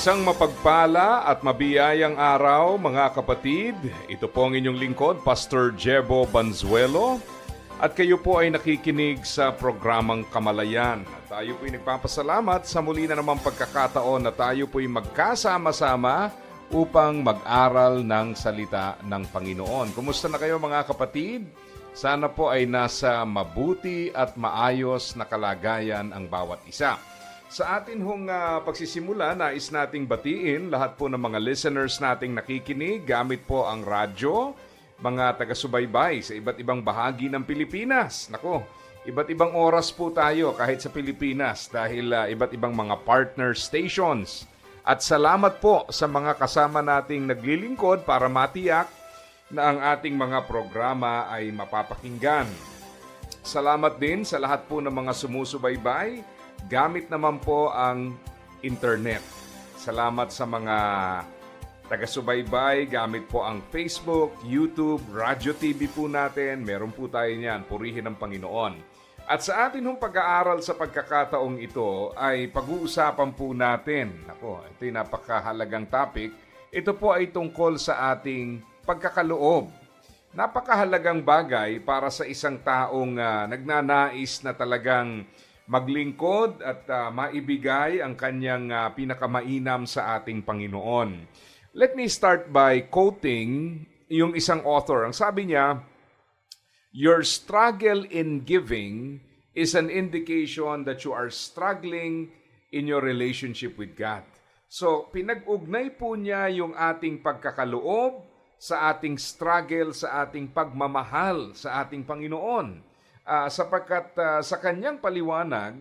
Isang mapagpala at mabiyayang araw mga kapatid. Ito po ang inyong lingkod, Pastor Jebo Banzuelo. At kayo po ay nakikinig sa programang Kamalayan. Tayo po ay nagpapasalamat sa muli na namang pagkakataon na tayo po ay magkasama-sama upang mag-aral ng salita ng Panginoon. Kumusta na kayo mga kapatid? Sana po ay nasa mabuti at maayos na kalagayan ang bawat isa. Sa atin hong ah, pagsisimula, nais nating batiin lahat po ng mga listeners nating nakikinig gamit po ang radyo, mga taga-subaybay sa iba't ibang bahagi ng Pilipinas. Nako, iba't ibang oras po tayo kahit sa Pilipinas dahil ah, iba't ibang mga partner stations. At salamat po sa mga kasama nating naglilingkod para matiyak na ang ating mga programa ay mapapakinggan. Salamat din sa lahat po ng mga sumusubaybay gamit naman po ang internet. Salamat sa mga taga-subaybay gamit po ang Facebook, YouTube, Radio TV po natin. Meron po tayo niyan. Purihin ang Panginoon. At sa atin hong pag-aaral sa pagkakataong ito ay pag-uusapan po natin. Ako, ito yung napakahalagang topic. Ito po ay tungkol sa ating pagkakaloob. Napakahalagang bagay para sa isang taong ah, nagnanais na talagang maglingkod at ah, maibigay ang kanyang ah, pinakamainam sa ating Panginoon. Let me start by quoting yung isang author. Ang sabi niya, Your struggle in giving is an indication that you are struggling in your relationship with God. So, pinag-ugnay po niya yung ating pagkakaloob sa ating struggle, sa ating pagmamahal sa ating Panginoon. Ah, sapagkat ah, sa kanyang paliwanag,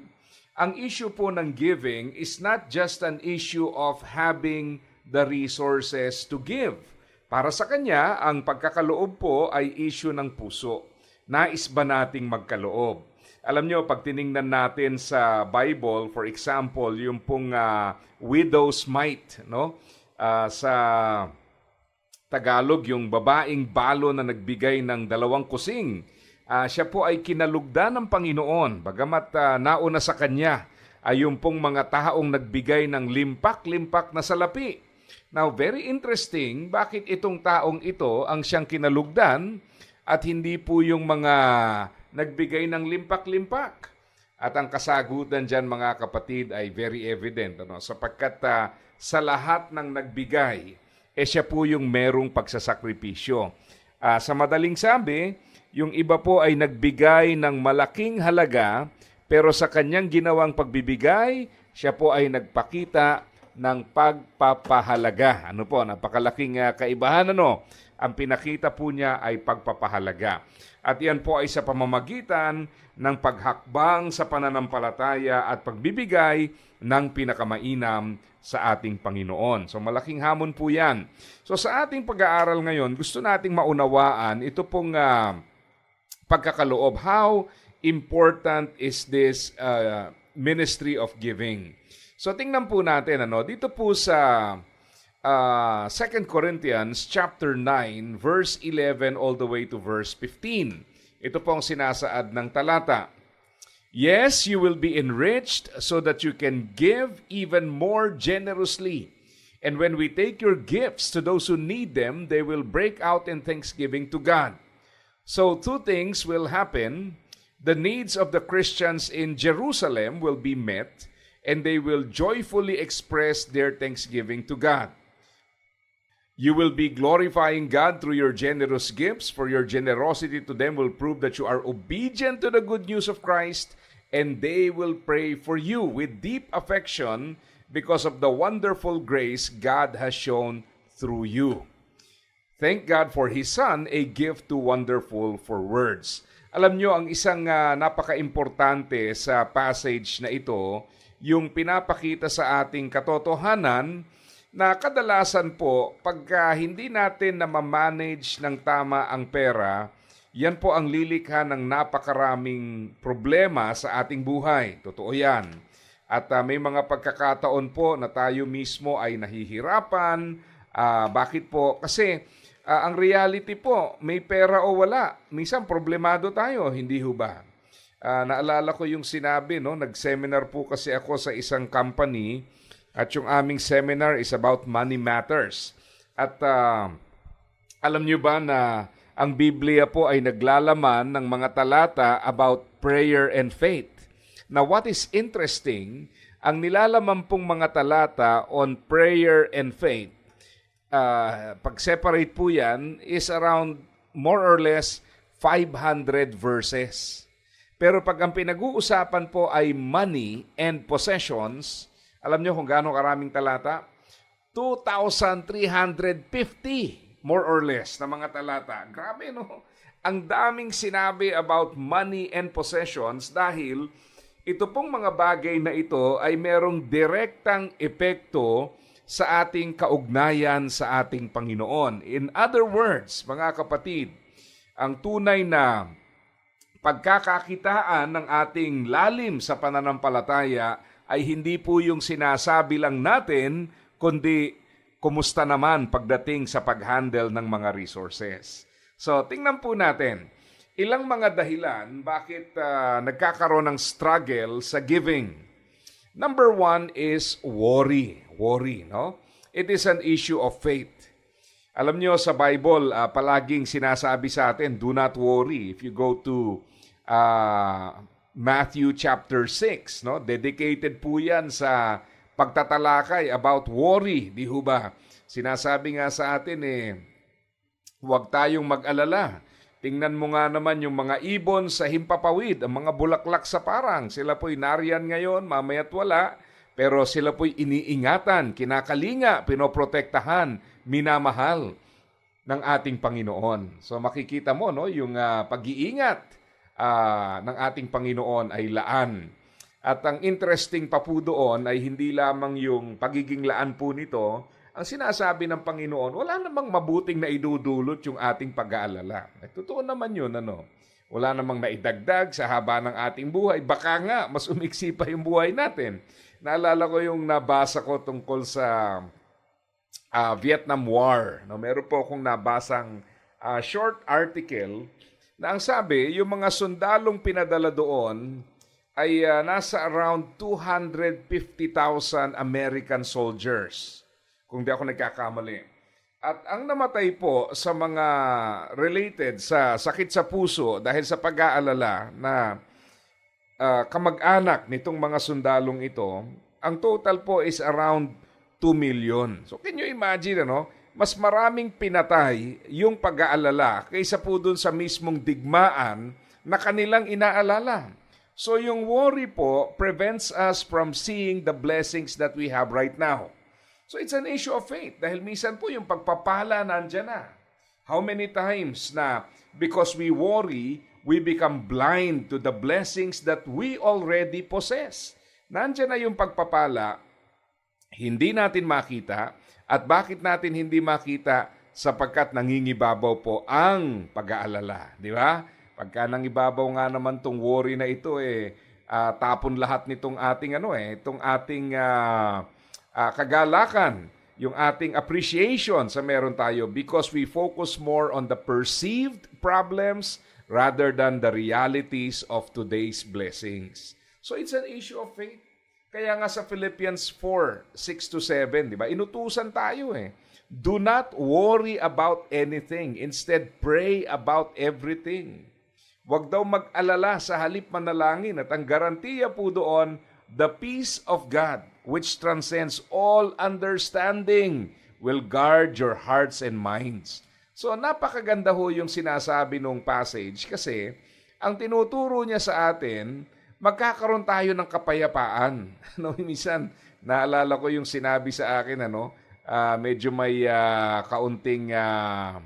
ang issue po ng giving is not just an issue of having the resources to give. Para sa kanya, ang pagkakaloob po ay issue ng puso. Nais ba nating magkaloob? Alam nyo, pag tiningnan natin sa Bible, for example, yung pong ah, widow's mite, no? Ah, sa Tagalog, yung babaeng balo na nagbigay ng dalawang kusing. Ah, siya po ay kinalugdan ng Panginoon, bagamat ah, nauna sa kanya ay yung pong mga taong nagbigay ng limpak-limpak na salapi. Now, very interesting, bakit itong taong ito ang siyang kinalugdan at hindi po yung mga nagbigay ng limpak-limpak? At ang kasagutan dyan mga kapatid ay very evident ano? sapagkat ah, sa lahat ng nagbigay, eh siya po yung merong pagsasakripisyo. Ah, sa madaling sabi, yung iba po ay nagbigay ng malaking halaga pero sa kanyang ginawang pagbibigay, siya po ay nagpakita ng pagpapahalaga. Ano po, napakalaking ah, kaibahan ano. Ang pinakita po niya ay pagpapahalaga. At yan po ay sa pamamagitan ng paghakbang sa pananampalataya at pagbibigay ng pinakamainam sa ating Panginoon. So malaking hamon po yan. So sa ating pag-aaral ngayon, gusto nating maunawaan ito pong ah, pagkakaloob. How important is this uh, ministry of giving? So tingnan po natin ano dito po sa uh, 2 Corinthians chapter 9 verse 11 all the way to verse 15. Ito po ang sinasaad ng talata. Yes, you will be enriched so that you can give even more generously. And when we take your gifts to those who need them, they will break out in thanksgiving to God. So, two things will happen. The needs of the Christians in Jerusalem will be met, and they will joyfully express their thanksgiving to God. You will be glorifying God through your generous gifts, for your generosity to them will prove that you are obedient to the good news of Christ, and they will pray for you with deep affection because of the wonderful grace God has shown through you. Thank God for His Son, a gift too wonderful for words. Alam nyo, ang isang ah, napaka-importante sa passage na ito yung pinapakita sa ating katotohanan na kadalasan po pagka hindi natin na manage ng tama ang pera, yan po ang lilikha ng napakaraming problema sa ating buhay. Totoo yan. At ah, may mga pagkakataon po na tayo mismo ay nahihirapan. Ah, bakit po? Kasi ah, ang reality po, may pera o wala. Minsan problemado tayo, hindi ho ba? Ah, naalala ko yung sinabi, no? nag-seminar po kasi ako sa isang company at yung aming seminar is about money matters. At ah, alam niyo ba na ang Biblia po ay naglalaman ng mga talata about prayer and faith. Now what is interesting, ang nilalaman pong mga talata on prayer and faith, uh, pag-separate po yan, is around more or less 500 verses. Pero pag ang pinag-uusapan po ay money and possessions, alam nyo kung gaano karaming talata? 2,350 more or less na mga talata. Grabe no? Ang daming sinabi about money and possessions dahil ito pong mga bagay na ito ay merong direktang epekto sa ating kaugnayan sa ating Panginoon. In other words, mga kapatid, ang tunay na pagkakakitaan ng ating lalim sa pananampalataya ay hindi po yung sinasabi lang natin, kundi kumusta naman pagdating sa pag-handle ng mga resources. So, tingnan po natin, ilang mga dahilan bakit ah, nagkakaroon ng struggle sa giving. Number one is worry. Worry, no? It is an issue of faith. Alam nyo sa Bible, ah, palaging sinasabi sa atin, do not worry. If you go to ah, Matthew chapter 6, no? Dedicated po 'yan sa pagtatalakay about worry, di ba? Sinasabi nga sa atin eh, huwag tayong mag-alala. Tingnan mo nga naman yung mga ibon sa himpapawid, ang mga bulaklak sa parang. Sila po'y nariyan ngayon, mamaya't wala. Pero sila po'y iniingatan, kinakalinga, pinoprotektahan, minamahal ng ating Panginoon. So makikita mo no, yung ah, pag-iingat ah, ng ating Panginoon ay laan. At ang interesting pa po doon ay hindi lamang yung pagiging laan po nito, ang sinasabi ng Panginoon, wala namang mabuting na idudulot yung ating pag-aalala. Eh, totoo naman yun, ano? Wala namang maidagdag sa haba ng ating buhay. Baka nga, mas umiksi pa yung buhay natin. Naalala ko yung nabasa ko tungkol sa ah, Vietnam War. No, meron po akong nabasang ah, short article na ang sabi, yung mga sundalong pinadala doon ay ah, nasa around 250,000 American soldiers. Kung di ako nagkakamali. At ang namatay po sa mga related sa sakit sa puso dahil sa pag-aalala na ah, kamag-anak nitong mga sundalong ito, ang total po is around 2 million. So can you imagine ano? Mas maraming pinatay yung pag-aalala kaysa po dun sa mismong digmaan na kanilang inaalala. So yung worry po prevents us from seeing the blessings that we have right now. So it's an issue of faith dahil minsan po yung pagpapala nandyan na. How many times na because we worry, we become blind to the blessings that we already possess. Nandyan na yung pagpapala, hindi natin makita at bakit natin hindi makita sapagkat nangingibabaw po ang pag-aalala, di ba? Pagka nangibabaw nga naman tong worry na ito eh ah, tapon lahat nitong ating ano eh, itong ating ah, ah, kagalakan, yung ating appreciation sa meron tayo because we focus more on the perceived problems rather than the realities of today's blessings. So it's an issue of faith. Kaya nga sa Philippians 4, 6 to 7, di ba? Inutusan tayo eh. Do not worry about anything. Instead, pray about everything. Huwag daw mag-alala sa halip manalangin at ang garantiya po doon, the peace of God, which transcends all understanding, will guard your hearts and minds. So napakaganda ho yung sinasabi nung passage kasi ang tinuturo niya sa atin, magkakaroon tayo ng kapayapaan. No, minsan naalala ko yung sinabi sa akin ano, ah, medyo may ah, kaunting ah,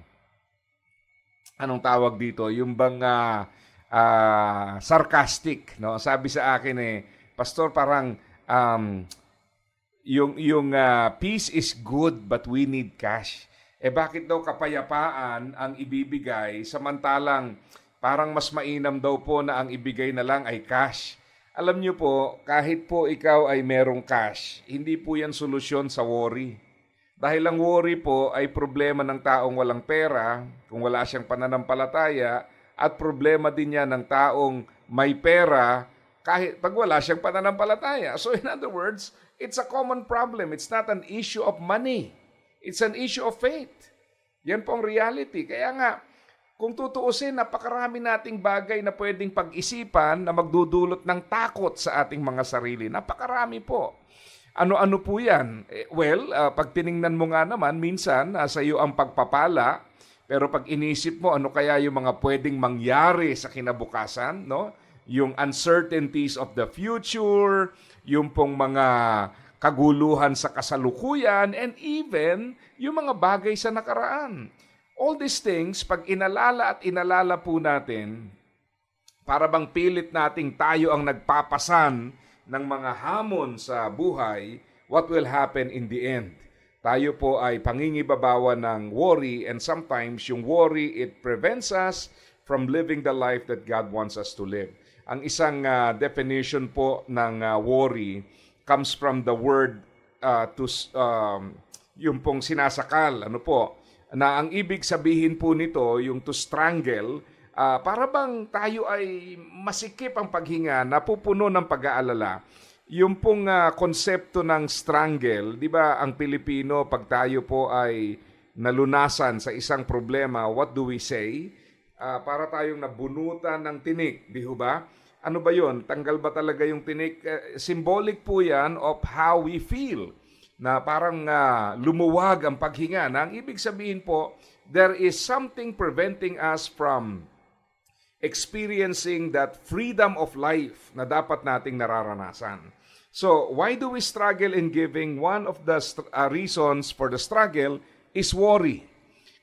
anong tawag dito, yung bang ah, ah, sarcastic, no? Sabi sa akin eh, pastor parang um, yung yung ah, peace is good but we need cash. Eh bakit daw kapayapaan ang ibibigay samantalang parang mas mainam daw po na ang ibigay na lang ay cash. Alam niyo po, kahit po ikaw ay merong cash, hindi po yan solusyon sa worry. Dahil ang worry po ay problema ng taong walang pera, kung wala siyang pananampalataya, at problema din yan ng taong may pera kahit pag wala siyang pananampalataya. So in other words, it's a common problem. It's not an issue of money. It's an issue of faith. Yan po ang reality. Kaya nga, kung tutuusin, napakarami nating bagay na pwedeng pag-isipan na magdudulot ng takot sa ating mga sarili. Napakarami po. Ano-ano po yan? Eh, well, ah, pag tiningnan mo nga naman, minsan nasa iyo ang pagpapala, pero pag inisip mo ano kaya yung mga pwedeng mangyari sa kinabukasan, no? Yung uncertainties of the future, yung pong mga kaguluhan sa kasalukuyan, and even yung mga bagay sa nakaraan. All these things, pag inalala at inalala po natin, para bang pilit nating tayo ang nagpapasan ng mga hamon sa buhay, what will happen in the end? Tayo po ay pangingibabawa ng worry and sometimes yung worry, it prevents us from living the life that God wants us to live. Ang isang ah, definition po ng ah, worry comes from the word uh, to um, yung pong sinasakal, ano po, na ang ibig sabihin po nito, yung to strangle, ah, para bang tayo ay masikip ang paghinga, napupuno ng pag-aalala. Yung pong ah, konsepto ng strangle, di ba ang Pilipino, pag tayo po ay nalunasan sa isang problema, what do we say? Ah, para tayong nabunutan ng tinik, di ba? Ano ba yon? Tanggal ba talaga yung tinik? Eh, symbolic po yan of how we feel. Na parang ah, lumuwag ang paghinga. Na ang ibig sabihin po, there is something preventing us from experiencing that freedom of life na dapat nating nararanasan. So, why do we struggle in giving? One of the uh, reasons for the struggle is worry.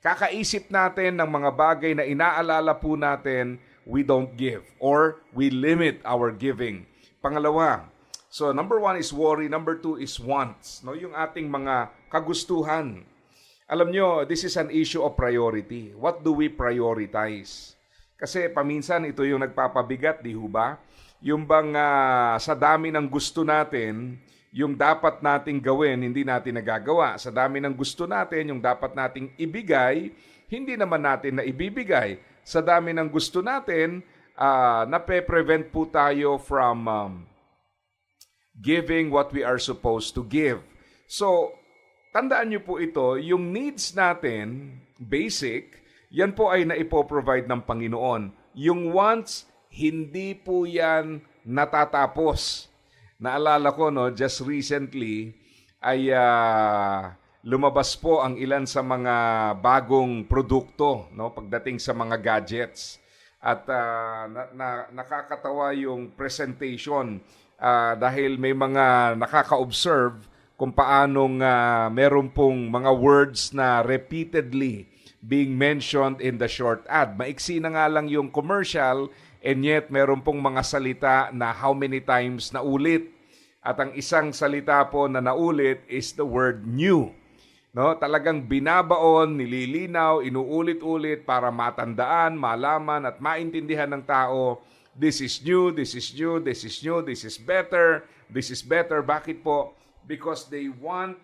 Kakaisip natin ng mga bagay na inaalala po natin, we don't give or we limit our giving. Pangalawa, so number one is worry, number two is wants. No, yung ating mga kagustuhan. Alam nyo, this is an issue of priority. What do we prioritize? Kasi paminsan ito yung nagpapabigat, di ba? Yung bang ah, sa dami ng gusto natin, yung dapat nating gawin, hindi natin nagagawa. Sa dami ng gusto natin, yung dapat nating ibigay, hindi naman natin na ibibigay. Sa dami ng gusto natin, ah, nape-prevent po tayo from um, giving what we are supposed to give. So, tandaan niyo po ito, yung needs natin, basic, yan po ay naipoprovide ng Panginoon. Yung wants, hindi po yan natatapos. Naalala ko, no, just recently, ay ah, lumabas po ang ilan sa mga bagong produkto no, pagdating sa mga gadgets. At ah, na, na- nakakatawa yung presentation ah, dahil may mga nakaka-observe kung paanong ah, meron pong mga words na repeatedly being mentioned in the short ad. Maiksi na nga lang yung commercial and yet meron pong mga salita na how many times na ulit. At ang isang salita po na naulit is the word new. No, talagang binabaon, nililinaw, inuulit-ulit para matandaan, malaman at maintindihan ng tao, this is new, this is new, this is new, this is better, this is better. Bakit po? Because they want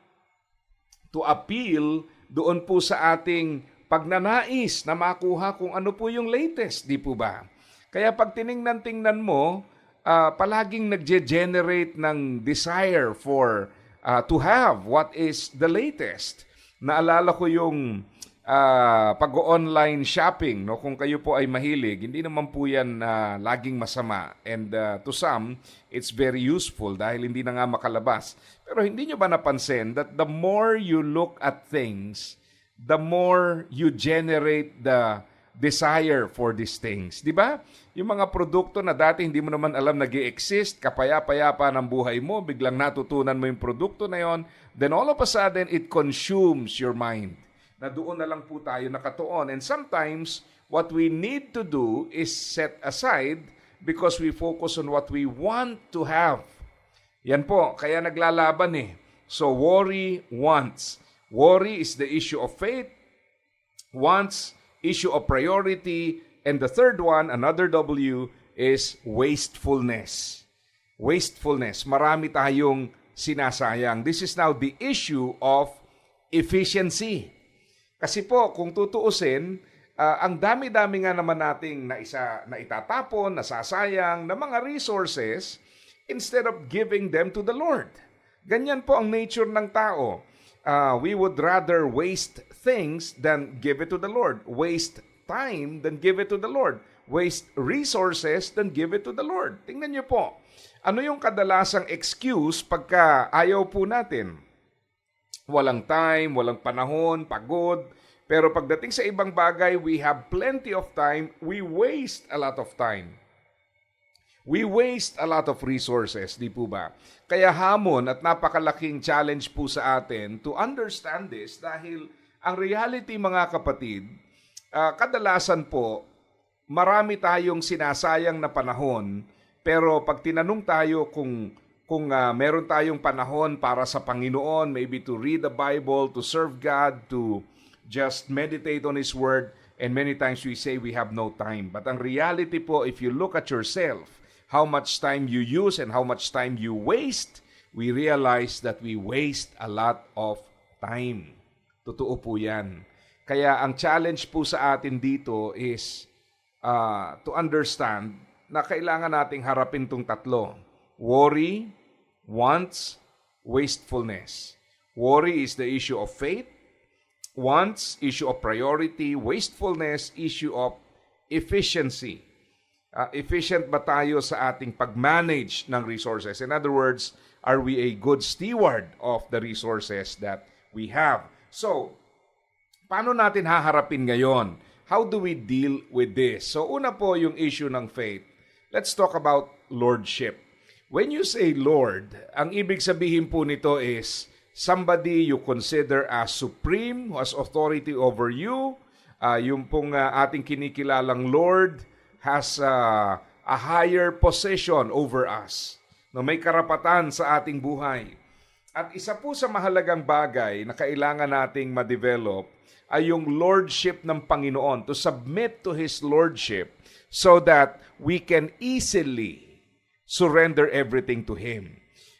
to appeal doon po sa ating pagnanais na makuha kung ano po yung latest, di po ba? Kaya pag tiningnan-tingnan mo, ah, palaging nagge-generate ng desire for ah, to have what is the latest. Naalala ko yung ah, pag-online shopping, no? Kung kayo po ay mahilig, hindi naman po yan ah, laging masama. And ah, to some, it's very useful dahil hindi na nga makalabas. Pero hindi nyo ba napansin that the more you look at things, the more you generate the desire for these things. Di ba? Yung mga produkto na dati hindi mo naman alam nag exist kapaya-payapa ng buhay mo, biglang natutunan mo yung produkto na yon, then all of a sudden, it consumes your mind. Na doon na lang po tayo nakatuon. And sometimes, what we need to do is set aside because we focus on what we want to have Yan po, kaya naglalaban eh. So worry, wants. Worry is the issue of faith, wants, issue of priority, and the third one, another W, is wastefulness. Wastefulness. Marami tayong sinasayang. This is now the issue of efficiency. Kasi po, kung tutuusin, ah, ang dami-dami nga naman nating na, isa, na itatapon, nasasayang, na mga resources instead of giving them to the Lord. Ganyan po ang nature ng tao. Ah, we would rather waste things than give it to the Lord. Waste time than give it to the Lord. Waste resources than give it to the Lord. Tingnan niyo po. Ano yung kadalasang excuse pagka ayaw po natin? Walang time, walang panahon, pagod. Pero pagdating sa ibang bagay, we have plenty of time, we waste a lot of time. We waste a lot of resources, di po ba? Kaya hamon at napakalaking challenge po sa atin to understand this dahil ang reality mga kapatid, ah, kadalasan po, marami tayong sinasayang na panahon, pero pag tinanong tayo kung kung ah, meron tayong panahon para sa Panginoon, maybe to read the Bible, to serve God, to just meditate on His Word, and many times we say we have no time. But ang reality po, if you look at yourself, how much time you use and how much time you waste, we realize that we waste a lot of time. Totoo po yan. Kaya ang challenge po sa atin dito is uh, to understand na kailangan nating harapin tong tatlo. Worry, wants, wastefulness. Worry is the issue of faith. Wants, issue of priority. Wastefulness, issue of efficiency. Uh, efficient ba tayo sa ating pag-manage ng resources? In other words, are we a good steward of the resources that we have? So, paano natin haharapin ngayon? How do we deal with this? So, una po yung issue ng faith. Let's talk about lordship. When you say Lord, ang ibig sabihin po nito is somebody you consider as supreme, who has authority over you. Uh, yung pong uh, ating kinikilalang Lord has uh, a higher position over us. No, may karapatan sa ating buhay. At isa po sa mahalagang bagay na kailangan nating ma-develop ay yung lordship ng Panginoon, to submit to His lordship so that we can easily surrender everything to Him.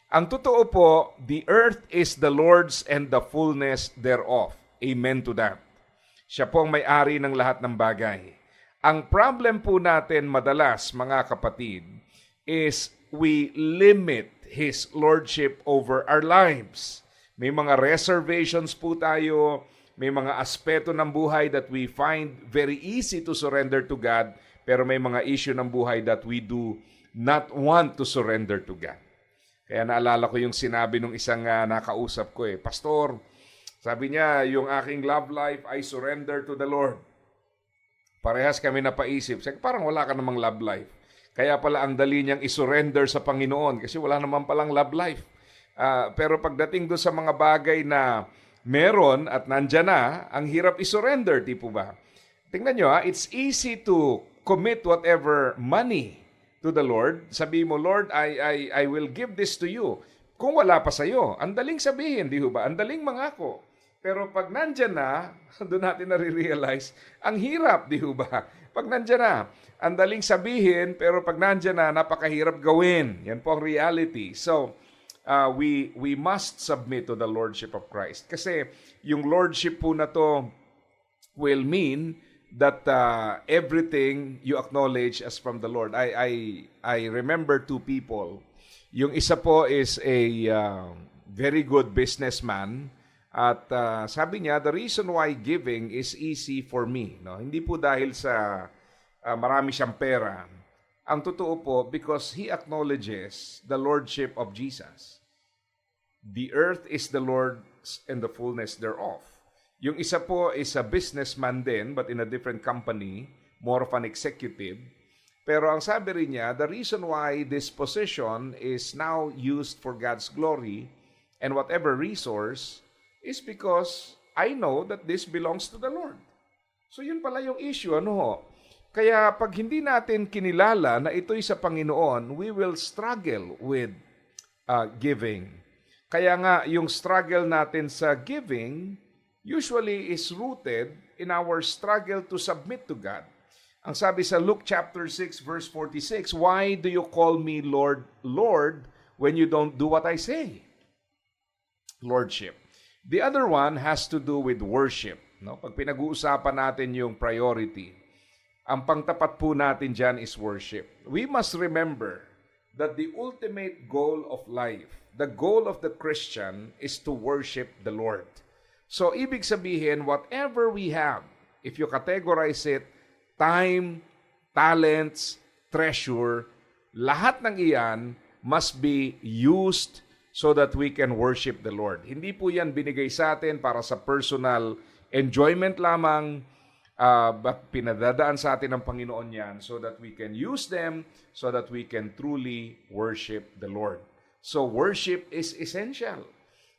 Ang totoo po, the earth is the Lord's and the fullness thereof. Amen to that. Siya po ang may-ari ng lahat ng bagay. Ang problem po natin madalas, mga kapatid, is we limit His Lordship over our lives. May mga reservations po tayo, may mga aspeto ng buhay that we find very easy to surrender to God, pero may mga issue ng buhay that we do not want to surrender to God. Kaya naalala ko yung sinabi ng isang uh, nakausap ko eh, Pastor, sabi niya, yung aking love life, I surrender to the Lord. Parehas kami napaisip. Sabi, parang wala ka namang love life. Kaya pala ang dali niyang isurrender sa Panginoon kasi wala naman palang love life. Uh, pero pagdating doon sa mga bagay na meron at nandyan na, ang hirap isurrender, di po ba? Tingnan nyo ha, it's easy to commit whatever money to the Lord. Sabi mo, Lord, I, I, I will give this to you. Kung wala pa sa'yo, ang daling sabihin, di ba? Ang daling mangako. Pero pag nandyan na, doon natin nare-realize, ang hirap, di ba? Pag nandyan na, ang daling sabihin, pero pag nandyan na, napakahirap gawin. Yan po ang reality. So, uh, we, we must submit to the Lordship of Christ. Kasi yung Lordship po na to will mean that uh, everything you acknowledge as from the Lord. I, I, I remember two people. Yung isa po is a uh, very good businessman at uh, sabi niya, the reason why giving is easy for me. No? Hindi po dahil sa uh, marami siyang pera. Ang totoo po, because he acknowledges the lordship of Jesus. The earth is the Lord's and the fullness thereof. Yung isa po is a businessman din, but in a different company, more of an executive. Pero ang sabi rin niya, the reason why this position is now used for God's glory and whatever resource is because I know that this belongs to the Lord. So yun pala yung issue, ano ho? Kaya pag hindi natin kinilala na ito'y sa Panginoon, we will struggle with uh, giving. Kaya nga, yung struggle natin sa giving usually is rooted in our struggle to submit to God. Ang sabi sa Luke chapter 6 verse 46, Why do you call me Lord, Lord, when you don't do what I say? Lordship. The other one has to do with worship. No? Pag pinag-uusapan natin yung priority, ang pangtapat po natin dyan is worship. We must remember that the ultimate goal of life, the goal of the Christian is to worship the Lord. So, ibig sabihin, whatever we have, if you categorize it, time, talents, treasure, lahat ng iyan must be used so that we can worship the Lord. Hindi po yan binigay sa atin para sa personal enjoyment lamang, uh, but pinadadaan sa atin ng Panginoon yan so that we can use them so that we can truly worship the Lord. So worship is essential.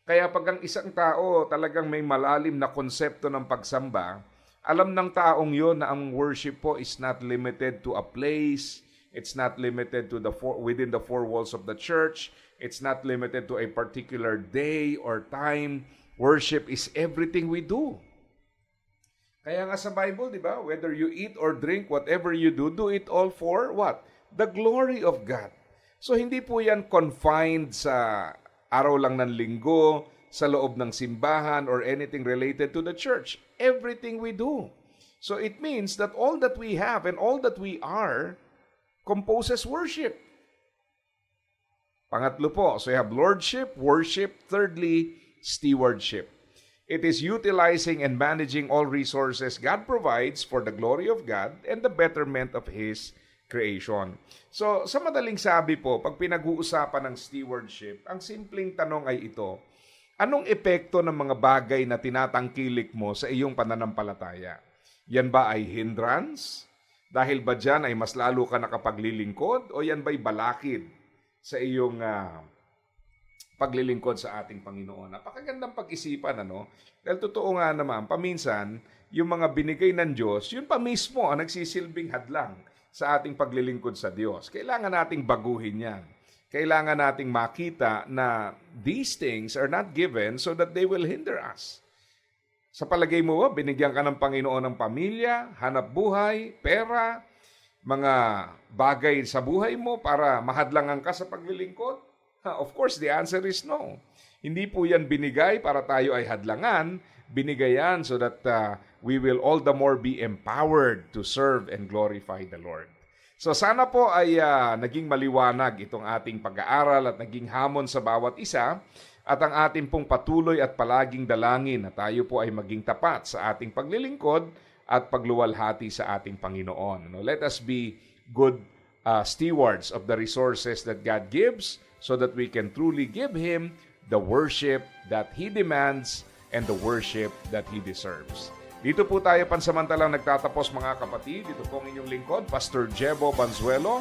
Kaya pag ang isang tao talagang may malalim na konsepto ng pagsamba, alam ng taong yon na ang worship po is not limited to a place, it's not limited to the four, within the four walls of the church, it's not limited to a particular day or time. Worship is everything we do. Kaya nga sa Bible, di ba? Whether you eat or drink, whatever you do, do it all for what? The glory of God. So hindi po yan confined sa araw lang ng linggo, sa loob ng simbahan, or anything related to the church. Everything we do. So it means that all that we have and all that we are composes worship. Pangatlo po, so you have lordship, worship. Thirdly, stewardship. It is utilizing and managing all resources God provides for the glory of God and the betterment of His creation. So, sa madaling sabi po, pag pinag-uusapan ng stewardship, ang simpleng tanong ay ito, anong epekto ng mga bagay na tinatangkilik mo sa iyong pananampalataya? Yan ba ay hindrance? Dahil ba dyan ay mas lalo ka nakapaglilingkod? O yan ba'y balakid sa iyong ah, paglilingkod sa ating Panginoon. Napakagandang pag-isipan, ano? Dahil totoo nga naman, paminsan, yung mga binigay ng Diyos, yun pa mismo ang nagsisilbing hadlang sa ating paglilingkod sa Diyos. Kailangan nating baguhin yan. Kailangan nating makita na these things are not given so that they will hinder us. Sa palagay mo ba, binigyan ka ng Panginoon ng pamilya, hanap buhay, pera, mga bagay sa buhay mo para mahadlangan ka sa paglilingkod? Of course, the answer is no. Hindi po yan binigay para tayo ay hadlangan. Binigay yan so that uh, we will all the more be empowered to serve and glorify the Lord. So sana po ay uh, naging maliwanag itong ating pag-aaral at naging hamon sa bawat isa at ang ating pong patuloy at palaging dalangin na tayo po ay maging tapat sa ating paglilingkod at pagluwalhati sa ating Panginoon. No, let us be good uh, stewards of the resources that God gives so that we can truly give Him the worship that He demands and the worship that He deserves. Dito po tayo pansamantalang nagtatapos mga kapatid. Dito po ang inyong lingkod, Pastor Jebo Banzuelo.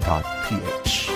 www.ph.